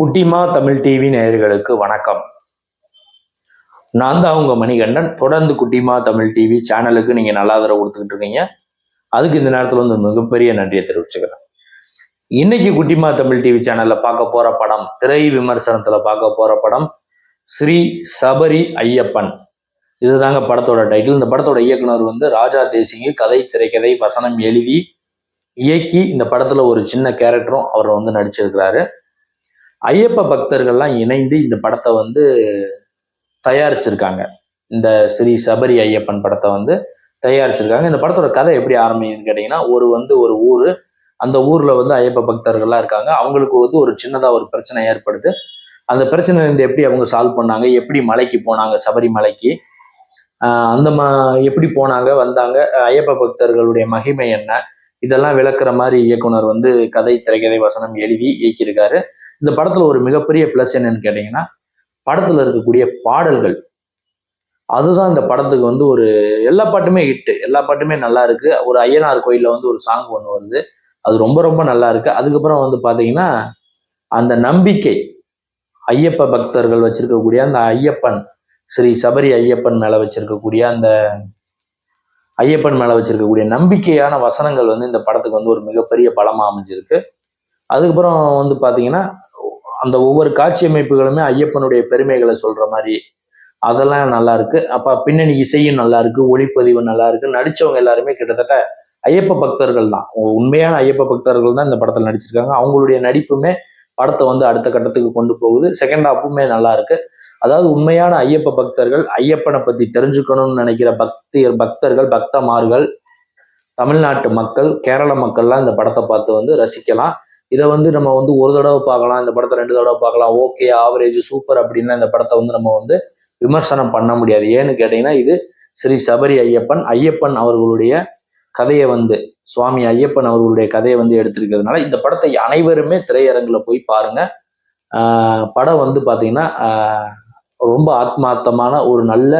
குட்டிமா தமிழ் டிவி நேயர்களுக்கு வணக்கம். நான் தான் உங்க மணிகண்டன். தொடர்ந்து குட்டிமா தமிழ் டிவி சேனலுக்கு நீங்க நல்லா ஆதரவு கொடுத்துக்கிட்டு இருக்கீங்க. அதுக்கு இந்த நேரத்தில் வந்து மிகப்பெரிய நன்றியை தெரிவிச்சுக்கிறேன். இன்னைக்கு குட்டிமா தமிழ் டிவி சேனல்ல பார்க்க போற படம் திரை விமர்சனத்துல பார்க்க போற படம் ஸ்ரீ சபரி ஐயப்பன். இதுதாங்க படத்தோட டைட்டில் இந்த படத்தோட இயக்குனர் வந்து ராஜா தேசிங்கு கதை திரைக்கதை வசனம் எழுதி இயக்கி இந்த படத்துல ஒரு சின்ன கேரக்டரும் அவர் வந்து நடிச்சிருக்கிறாரு. ஐயப்ப பக்தர்கள்லாம் இணைந்து இந்த படத்தை வந்து தயாரிச்சிருக்காங்க. இந்த ஸ்ரீ சபரி ஐயப்பன் படத்தை வந்து தயாரிச்சிருக்காங்க. இந்த படத்தோட கதை எப்படி ஆரம்பிக்குதுன்னு கேட்டிங்கன்னா ஒரு வந்து ஒரு ஊர் அந்த ஊரில் வந்து ஐயப்ப பக்தர்கள்லாம் இருக்காங்க. அவங்களுக்கு வந்து ஒரு சின்னதாக ஒரு பிரச்சனை ஏற்படுது. அந்த பிரச்சனை எப்படி அவங்க சால்வ் பண்ணாங்க? எப்படி மலைக்கு போனாங்க? சபரிமலைக்கு அந்த ம எப்படி போனாங்க? வந்தாங்க? ஐயப்ப பக்தர்களுடைய மகிமை என்ன? இதெல்லாம் விளக்குற மாதிரி இயக்குனர் வந்து கதை திரைக்கதை வசனம் எழுதி இயக்கியிருக்காரு. இந்த படத்துல ஒரு மிகப்பெரிய ப்ளஸ் என்னன்னு கேட்டிங்கன்னா படத்துல இருக்கக்கூடிய பாடல்கள். அதுதான் இந்த படத்துக்கு வந்து ஒரு எல்லா பாட்டுமே ஹிட்டு எல்லா பாட்டுமே நல்லா இருக்கு. ஒரு ஐயனார் கோயில்ல வந்து ஒரு சாங் ஒன்று வருது. அது ரொம்ப ரொம்ப நல்லா இருக்கு. அதுக்கப்புறம் வந்து பாத்தீங்கன்னா அந்த நம்பிக்கை ஐயப்ப பக்தர்கள் வச்சிருக்கக்கூடிய அந்த ஐயப்பன் ஸ்ரீ சபரி ஐயப்பன் மேல வச்சிருக்கக்கூடிய அந்த ஐயப்பன் மேலே வச்சிருக்கக்கூடிய நம்பிக்கையான வசனங்கள் வந்து இந்த படத்துக்கு வந்து ஒரு மிகப்பெரிய பலமாக அமைஞ்சிருக்கு. அதுக்கப்புறம் வந்து பார்த்தீங்கன்னா அந்த ஒவ்வொரு காட்சி அமைப்புகளுமே ஐயப்பனுடைய பெருமைகளை சொல்கிற மாதிரி அதெல்லாம் நல்லா இருக்கு. அப்ப பின்னணி இசையும் நல்லா இருக்கு ஒளிப்பதிவு நல்லா இருக்கு. நடிச்சவங்க எல்லாருமே கிட்டத்தட்ட ஐயப்ப பக்தர்கள் தான் உண்மையான ஐயப்ப பக்தர்கள் தான் இந்த படத்தில் நடிச்சிருக்காங்க. அவங்களுடைய நடிப்புமே படத்தை வந்து அடுத்த கட்டத்துக்கு கொண்டு போகுது. செகண்ட் ஹாப்புமே நல்லா இருக்கு. அதாவது உண்மையான ஐயப்ப பக்தர்கள் ஐயப்பனை பத்தி தெரிஞ்சுக்கணும்னு நினைக்கிற பக்தி பக்தர்கள் பக்தமார்கள் தமிழ்நாட்டு மக்கள் கேரள மக்கள்லாம் இந்த படத்தை பார்த்து வந்து ரசிக்கலாம். இதை வந்து நம்ம வந்து ஒரு தடவை பார்க்கலாம் இந்த படத்தை ரெண்டு தடவை பார்க்கலாம். ஓகே ஆவரேஜ் சூப்பர் அப்படின்னா இந்த படத்தை வந்து நம்ம வந்து விமர்சனம் பண்ண முடியாது. ஏன்னு கேட்டீங்கன்னா இது ஸ்ரீ சபரி ஐயப்பன் ஐயப்பன் அவர்களுடைய கதையை வந்து சுவாமி ஐயப்பன் அவர்களுடைய கதையை வந்து எடுத்திருக்கிறதுனால இந்த படத்தை அனைவருமே திரையரங்குல போய் பாருங்க. படம் வந்து பார்த்தீங்கன்னா ரொம்ப ஆத்மார்த்தமான ஒரு நல்ல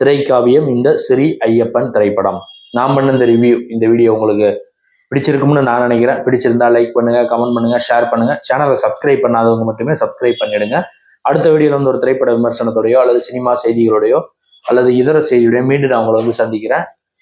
திரைக்காவியம் இந்த ஸ்ரீ ஐயப்பன் திரைப்படம். நான் பண்ண இந்த ரிவ்யூ இந்த வீடியோ உங்களுக்கு பிடிச்சிருக்கும்னு நான் நினைக்கிறேன். பிடிச்சிருந்தா லைக் பண்ணுங்க கமெண்ட் பண்ணுங்க ஷேர் பண்ணுங்க. சேனலை சப்ஸ்கிரைப் பண்ணாதவங்க மட்டுமே சப்ஸ்கிரைப் பண்ணிடுங்க. அடுத்த வீடியோல வந்து ஒரு திரைப்பட விமர்சனத்தோடையோ அல்லது சினிமா செய்திகளோடையோ அல்லது இதர செய்தியோடய மீண்டும் நான் உங்களை வந்து சந்திக்கிறேன்.